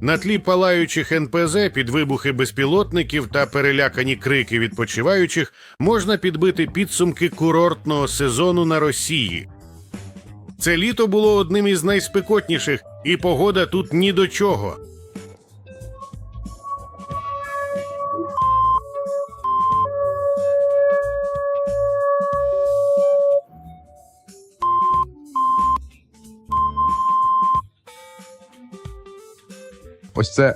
На тлі палаючих НПЗ під вибухи безпілотників та перелякані крики відпочиваючих можна підбити підсумки курортного сезону на Росії. Це літо було одним із найспекотніших, і погода тут ні до чого. Ось це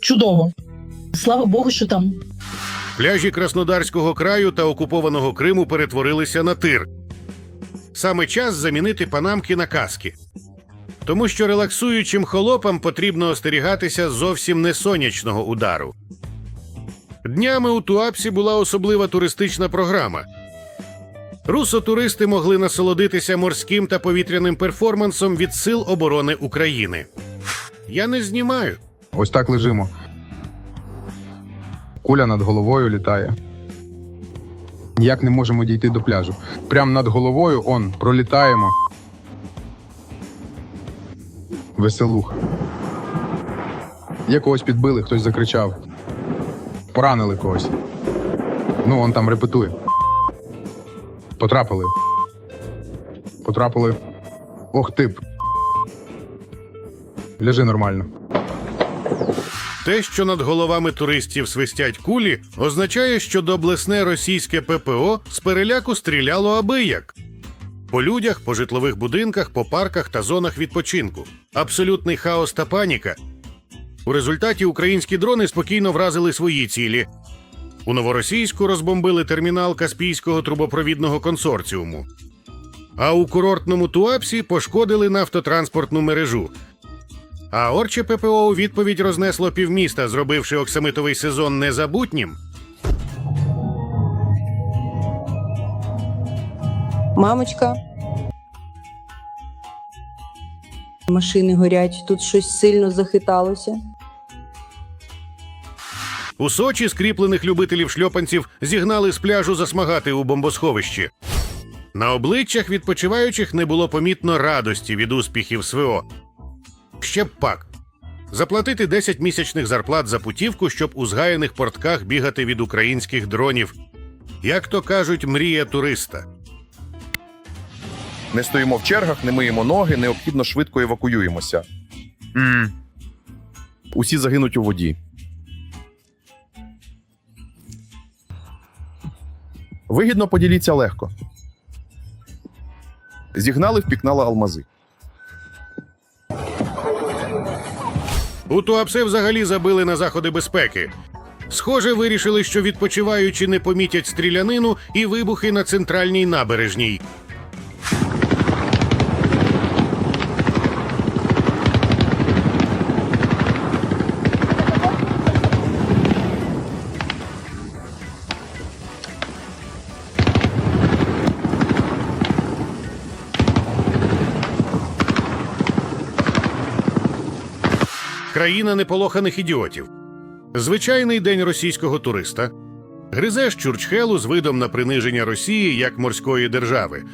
Чудово. Слава Богу, що там Пляжі Краснодарського краю та окупованого Криму перетворилися на тир. Саме час замінити панамки на каски. Тому що релаксуючим холопам потрібно остерігатися зовсім не сонячного удару. Днями у Туапсі була особлива туристична програма. Русо-туристи могли насолодитися морським та повітряним перформансом від Сил оборони України. Я не знімаю. ось так лежимо. Куля над головою літає. Ніяк не можемо дійти до пляжу. Прямо над головою он пролітаємо. Веселуха. Є когось підбили, хтось закричав. Поранили когось. Ну, он там репетує. Потрапили. Потрапили. Ох, тип. Ляжи нормально. Те, що над головами туристів свистять кулі, означає, що доблесне російське ППО з переляку стріляло абияк. По людях, по житлових будинках, по парках та зонах відпочинку. Абсолютний хаос та паніка. У результаті українські дрони спокійно вразили свої цілі. У новоросійську розбомбили термінал Каспійського трубопровідного консорціуму. А у курортному Туапсі пошкодили нафтотранспортну мережу. А Орче ППО у відповідь рознесло півміста, зробивши оксамитовий сезон незабутнім. Мамочка. Машини горять, тут щось сильно захиталося. У Сочі скріплених любителів шльопанців зігнали з пляжу засмагати у бомбосховищі. На обличчях відпочиваючих не було помітно радості від успіхів СВО. Ще б пак. Заплатити 10 місячних зарплат за путівку, щоб у згаяних портках бігати від українських дронів. Як то кажуть, мрія туриста. Не стоїмо в чергах, не миємо ноги, необхідно швидко евакуюємося. м Усі загинуть у воді. Вигідно поділіться легко. Зігнали, впікнали алмази. У Туапсе взагалі забили на заходи безпеки. Схоже, вирішили, що відпочиваючи не помітять стрілянину і вибухи на центральній набережній. Країна неполоханих ідіотів. Звичайний день російського туриста. Гризеш чурчхелу з видом на приниження Росії як морської держави.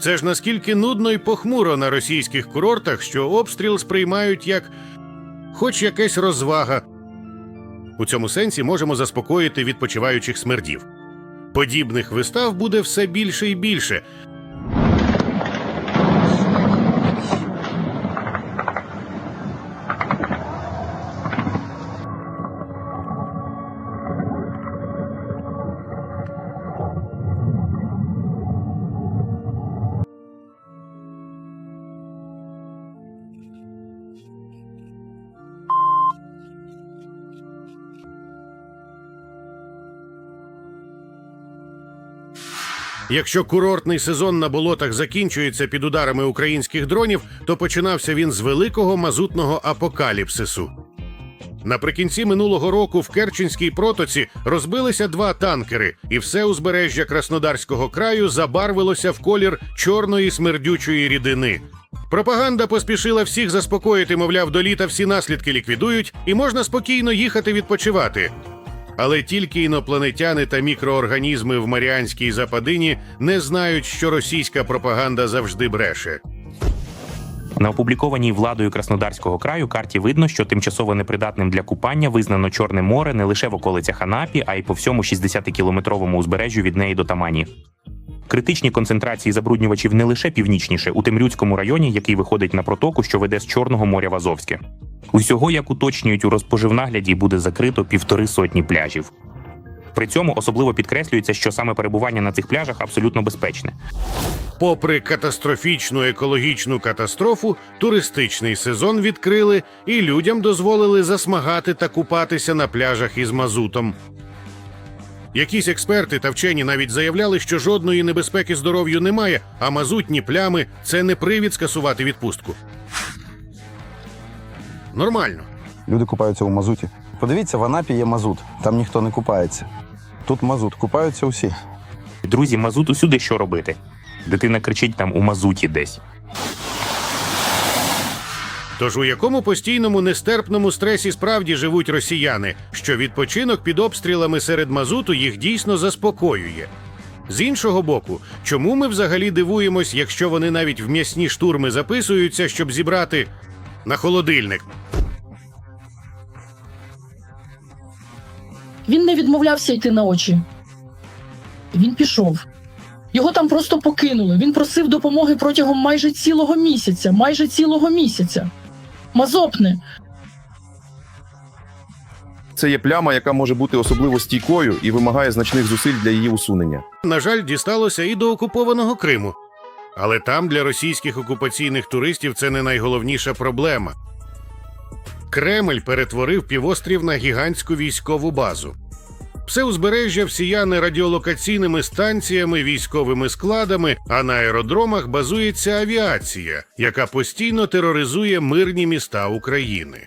Це ж наскільки нудно і похмуро на російських курортах, що обстріл сприймають як хоч якась розвага. У цьому сенсі можемо заспокоїти відпочиваючих смердів. Подібних вистав буде все більше і більше, Якщо курортний сезон на болотах закінчується під ударами українських дронів, то починався він з великого мазутного апокаліпсису. Наприкінці минулого року в Керченській протоці розбилися два танкери, і все узбережжя Краснодарського краю забарвилося в колір чорної смердючої рідини. Пропаганда поспішила всіх заспокоїти, мовляв, до літа всі наслідки ліквідують, і можна спокійно їхати відпочивати. Але тільки інопланетяни та мікроорганізми в Маріанській западині не знають, що російська пропаганда завжди бреше. На опублікованій владою Краснодарського краю карті видно, що тимчасово непридатним для купання визнано Чорне море не лише в околицях Анапі, а й по всьому 60-кілометровому узбережжю від неї до Тамані. Критичні концентрації забруднювачів не лише північніше у Темрюцькому районі, який виходить на протоку, що веде з Чорного моря в Азовське. Усього, як уточнюють у розпоживнагляді, буде закрито півтори сотні пляжів. При цьому особливо підкреслюється, що саме перебування на цих пляжах абсолютно безпечне. Попри катастрофічну екологічну катастрофу, туристичний сезон відкрили і людям дозволили засмагати та купатися на пляжах із мазутом. Якісь експерти та вчені навіть заявляли, що жодної небезпеки здоров'ю немає, а мазутні плями це не привід скасувати відпустку. Нормально. Люди купаються у мазуті. Подивіться, в Анапі є мазут, там ніхто не купається. Тут мазут, купаються усі. Друзі, мазут усюди що робити? Дитина кричить там у мазуті десь. Тож у якому постійному нестерпному стресі справді живуть росіяни, що відпочинок під обстрілами серед мазуту їх дійсно заспокоює. З іншого боку, чому ми взагалі дивуємось, якщо вони навіть в м'ясні штурми записуються, щоб зібрати на холодильник? Він не відмовлявся йти на очі. Він пішов. Його там просто покинули. Він просив допомоги протягом майже цілого місяця. Майже цілого місяця. Мазопне, Це є пляма, яка може бути особливо стійкою і вимагає значних зусиль для її усунення. На жаль, дісталося і до окупованого Криму. Але там для російських окупаційних туристів це не найголовніша проблема. Кремль перетворив півострів на гігантську військову базу. Все узбережжя всіяне радіолокаційними станціями, військовими складами, а на аеродромах базується авіація, яка постійно тероризує мирні міста України.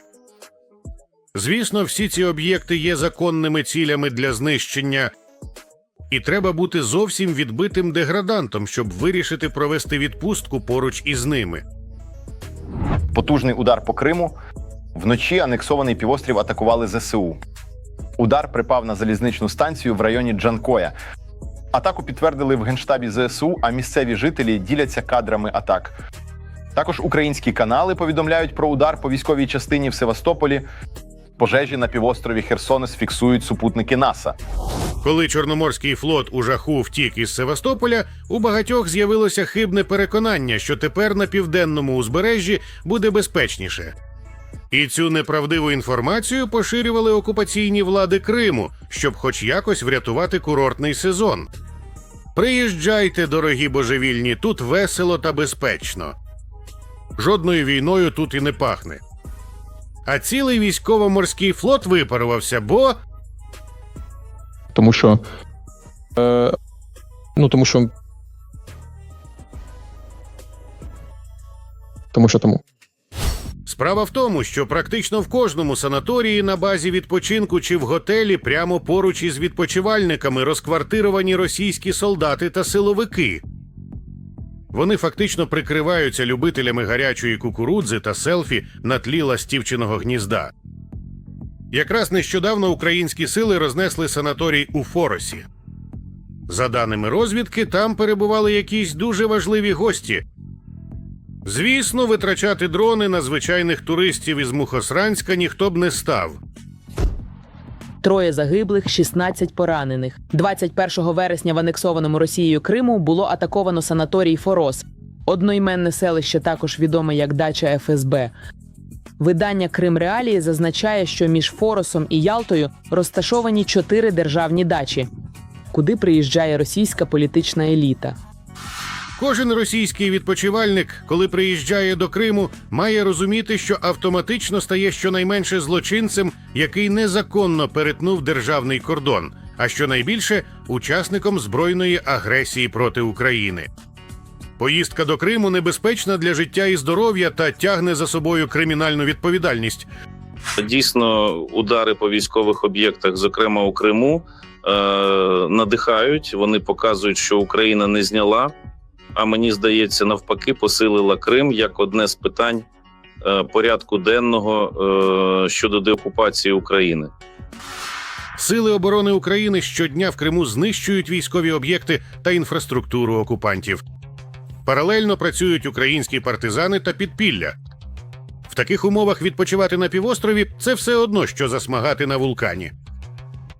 Звісно, всі ці об'єкти є законними цілями для знищення, і треба бути зовсім відбитим деградантом, щоб вирішити провести відпустку поруч із ними. Потужний удар по Криму. Вночі анексований півострів атакували ЗСУ. Удар припав на залізничну станцію в районі Джанкоя. Атаку підтвердили в генштабі ЗСУ, а місцеві жителі діляться кадрами атак. Також українські канали повідомляють про удар по військовій частині в Севастополі. Пожежі на півострові Херсонес фіксують супутники НАСА. Коли Чорноморський флот у жаху втік із Севастополя, у багатьох з'явилося хибне переконання, що тепер на південному узбережжі буде безпечніше. І цю неправдиву інформацію поширювали окупаційні влади Криму, щоб хоч якось врятувати курортний сезон. Приїжджайте, дорогі божевільні, тут весело та безпечно. Жодною війною тут і не пахне. А цілий військово-морський флот випарувався, бо Тому що. Е, ну, тому що. Тому що тому. Справа в тому, що практично в кожному санаторії на базі відпочинку чи в готелі прямо поруч із відпочивальниками розквартировані російські солдати та силовики. Вони фактично прикриваються любителями гарячої кукурудзи та селфі на тлі ластівчиного гнізда. Якраз нещодавно українські сили рознесли санаторій у Форосі. За даними розвідки, там перебували якісь дуже важливі гості, Звісно, витрачати дрони на звичайних туристів із Мухосранська ніхто б не став. Троє загиблих, 16 поранених. 21 вересня в анексованому Росією Криму було атаковано санаторій Форос. Одноіменне селище також відоме як дача ФСБ. Видання Крим Реалії зазначає, що між Форосом і Ялтою розташовані чотири державні дачі, куди приїжджає російська політична еліта. Кожен російський відпочивальник, коли приїжджає до Криму, має розуміти, що автоматично стає щонайменше злочинцем, який незаконно перетнув державний кордон, а щонайбільше учасником збройної агресії проти України. Поїздка до Криму небезпечна для життя і здоров'я та тягне за собою кримінальну відповідальність. Дійсно, удари по військових об'єктах, зокрема у Криму, е, надихають. Вони показують, що Україна не зняла. А мені здається, навпаки, посилила Крим як одне з питань е, порядку денного е, щодо деокупації України. Сили оборони України щодня в Криму знищують військові об'єкти та інфраструктуру окупантів. Паралельно працюють українські партизани та підпілля. В таких умовах відпочивати на півострові це все одно, що засмагати на вулкані.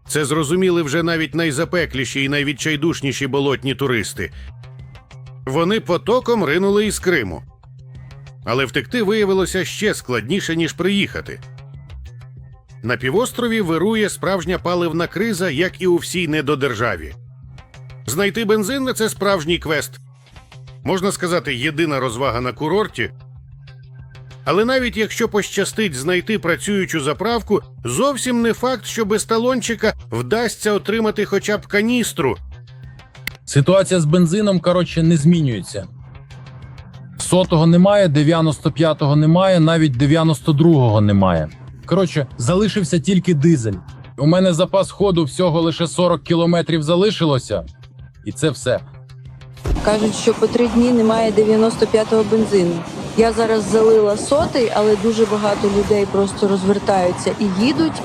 Це зрозуміли вже навіть найзапекліші і найвідчайдушніші болотні туристи. Вони потоком ринули із Криму. Але втекти виявилося ще складніше, ніж приїхати. На півострові вирує справжня паливна криза, як і у всій недодержаві. Знайти бензин це справжній квест. Можна сказати, єдина розвага на курорті. Але навіть якщо пощастить знайти працюючу заправку, зовсім не факт, що без талончика вдасться отримати хоча б каністру. Ситуація з бензином, коротше, не змінюється. Сотого немає, 95-го немає, навіть 92-го немає. Коротше, залишився тільки дизель. У мене запас ходу всього лише 40 кілометрів залишилося, і це все. Кажуть, що по три дні немає 95-го бензину. Я зараз залила сотий, але дуже багато людей просто розвертаються і їдуть.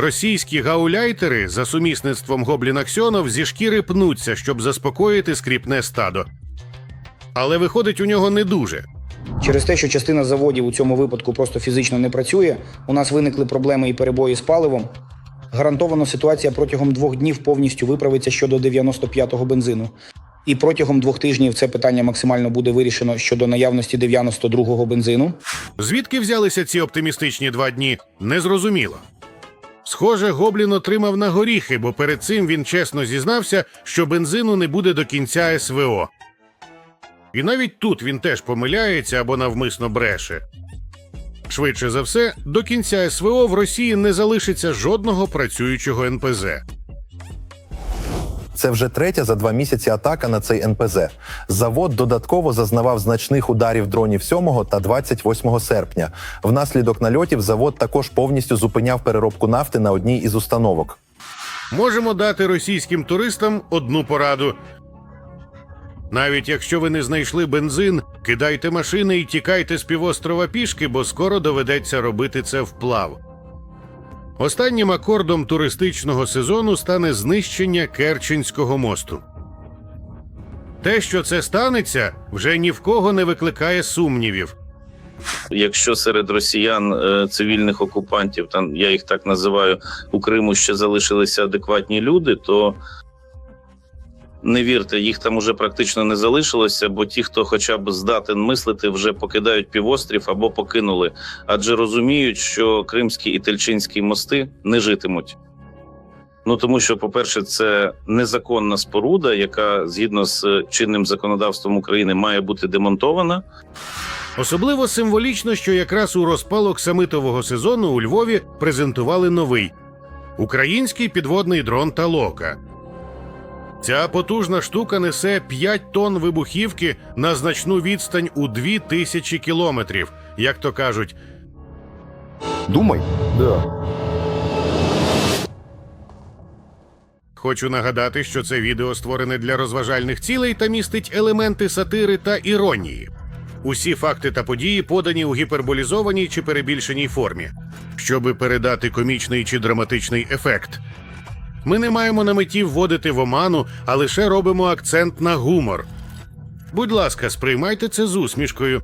Російські гауляйтери за сумісництвом Гобліна Ксьонов зі шкіри пнуться, щоб заспокоїти скріпне стадо. Але виходить у нього не дуже. Через те, що частина заводів у цьому випадку просто фізично не працює, у нас виникли проблеми і перебої з паливом. Гарантовано ситуація протягом двох днів повністю виправиться щодо 95-го бензину. І протягом двох тижнів це питання максимально буде вирішено щодо наявності 92-го бензину. Звідки взялися ці оптимістичні два дні, незрозуміло. Схоже, Гоблін отримав на горіхи, бо перед цим він чесно зізнався, що бензину не буде до кінця СВО. І навіть тут він теж помиляється або навмисно бреше. Швидше за все, до кінця СВО в Росії не залишиться жодного працюючого НПЗ. Це вже третя за два місяці атака на цей НПЗ. Завод додатково зазнавав значних ударів дронів 7 та 28 серпня. Внаслідок нальотів завод також повністю зупиняв переробку нафти на одній із установок. Можемо дати російським туристам одну пораду. Навіть якщо ви не знайшли бензин, кидайте машини і тікайте з півострова пішки, бо скоро доведеться робити це вплав. Останнім акордом туристичного сезону стане знищення Керченського мосту. Те, що це станеться, вже ні в кого не викликає сумнівів. Якщо серед росіян е, цивільних окупантів, там я їх так називаю, у Криму ще залишилися адекватні люди, то не вірте, їх там уже практично не залишилося, бо ті, хто хоча б здатен мислити, вже покидають півострів або покинули, адже розуміють, що кримські і тельчинські мости не житимуть. Ну тому що, по-перше, це незаконна споруда, яка згідно з чинним законодавством України має бути демонтована. Особливо символічно, що якраз у розпалок самитового сезону у Львові презентували новий український підводний дрон Талока. Ця потужна штука несе 5 тонн вибухівки на значну відстань у 2000 кілометрів, як то кажуть. Думай, да. Хочу нагадати, що це відео створене для розважальних цілей та містить елементи сатири та іронії. Усі факти та події подані у гіперболізованій чи перебільшеній формі, щоби передати комічний чи драматичний ефект. Ми не маємо на меті вводити в оману, а лише робимо акцент на гумор. Будь ласка, сприймайте це з усмішкою